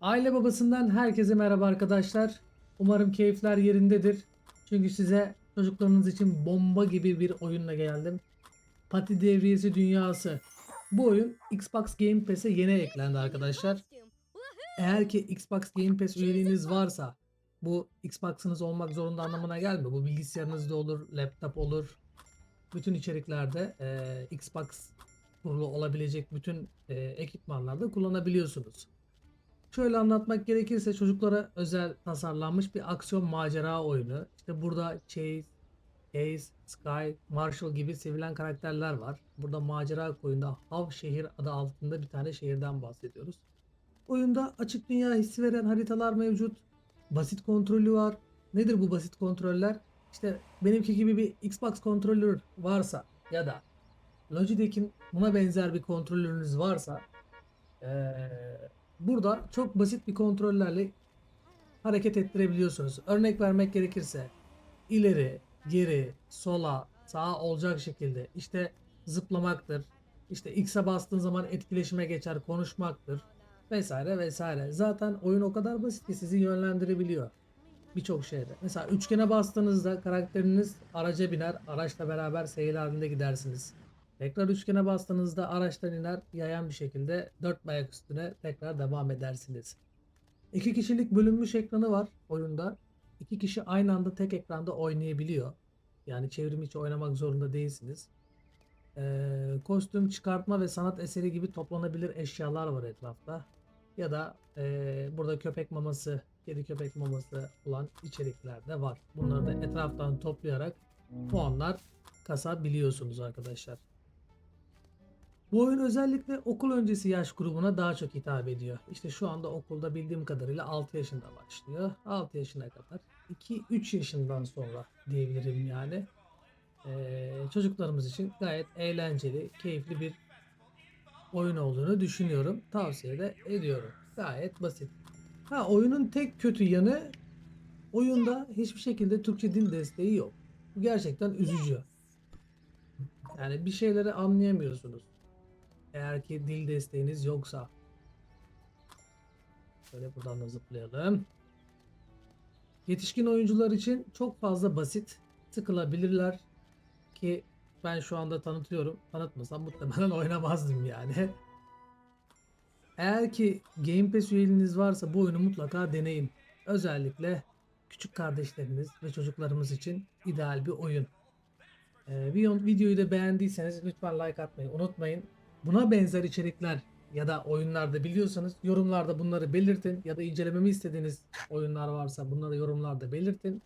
Aile babasından herkese merhaba arkadaşlar. Umarım keyifler yerindedir. Çünkü size çocuklarınız için bomba gibi bir oyunla geldim. Pati Devriyesi Dünyası. Bu oyun Xbox Game Pass'e yeni eklendi arkadaşlar. Eğer ki Xbox Game Pass üyeliğiniz varsa bu Xbox'ınız olmak zorunda anlamına gelmiyor. Bu bilgisayarınızda olur, laptop olur. Bütün içeriklerde e, Xbox kurulu olabilecek bütün e, ekipmanlarda kullanabiliyorsunuz. Şöyle anlatmak gerekirse çocuklara özel tasarlanmış bir aksiyon macera oyunu. İşte burada Chase, Ace, Sky, Marshall gibi sevilen karakterler var. Burada macera oyunda Hav şehir adı altında bir tane şehirden bahsediyoruz. Oyunda açık dünya hissi veren haritalar mevcut. Basit kontrolü var. Nedir bu basit kontroller? İşte benimki gibi bir Xbox kontrolör varsa ya da Logitech'in buna benzer bir kontrolörünüz varsa eee, burada çok basit bir kontrollerle hareket ettirebiliyorsunuz. Örnek vermek gerekirse ileri, geri, sola, sağa olacak şekilde işte zıplamaktır. İşte X'e bastığın zaman etkileşime geçer, konuşmaktır vesaire vesaire. Zaten oyun o kadar basit ki sizi yönlendirebiliyor birçok şeyde. Mesela üçgene bastığınızda karakteriniz araca biner, araçla beraber seyir halinde gidersiniz. Tekrar üçgene bastığınızda araçtan iner, yayan bir şekilde dört ayak üstüne tekrar devam edersiniz. İki kişilik bölünmüş ekranı var oyunda. İki kişi aynı anda tek ekranda oynayabiliyor. Yani çevrim içi oynamak zorunda değilsiniz. Ee, kostüm, çıkartma ve sanat eseri gibi toplanabilir eşyalar var etrafta. Ya da ee, burada köpek maması, kedi köpek maması olan içerikler de var. Bunları da etraftan toplayarak puanlar kasabiliyorsunuz arkadaşlar. Bu oyun özellikle okul öncesi yaş grubuna daha çok hitap ediyor. İşte şu anda okulda bildiğim kadarıyla 6 yaşında başlıyor. 6 yaşına kadar. 2-3 yaşından sonra diyebilirim yani. Ee, çocuklarımız için gayet eğlenceli, keyifli bir oyun olduğunu düşünüyorum. Tavsiye de ediyorum. Gayet basit. Ha oyunun tek kötü yanı oyunda hiçbir şekilde Türkçe dil desteği yok. Bu gerçekten üzücü. Yani bir şeyleri anlayamıyorsunuz. Eğer ki dil desteğiniz yoksa. Şöyle buradan da zıplayalım. Yetişkin oyuncular için çok fazla basit. Sıkılabilirler. Ki ben şu anda tanıtıyorum. Tanıtmasam muhtemelen oynamazdım yani. Eğer ki Game Pass üyeliğiniz varsa bu oyunu mutlaka deneyin. Özellikle küçük kardeşleriniz ve çocuklarımız için ideal bir oyun. Ee, video- videoyu da beğendiyseniz lütfen like atmayı unutmayın. Buna benzer içerikler ya da oyunlarda biliyorsanız yorumlarda bunları belirtin ya da incelememi istediğiniz oyunlar varsa bunları yorumlarda belirtin.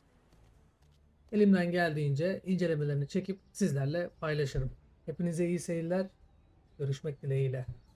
Elimden geldiğince incelemelerini çekip sizlerle paylaşırım. Hepinize iyi seyirler. Görüşmek dileğiyle.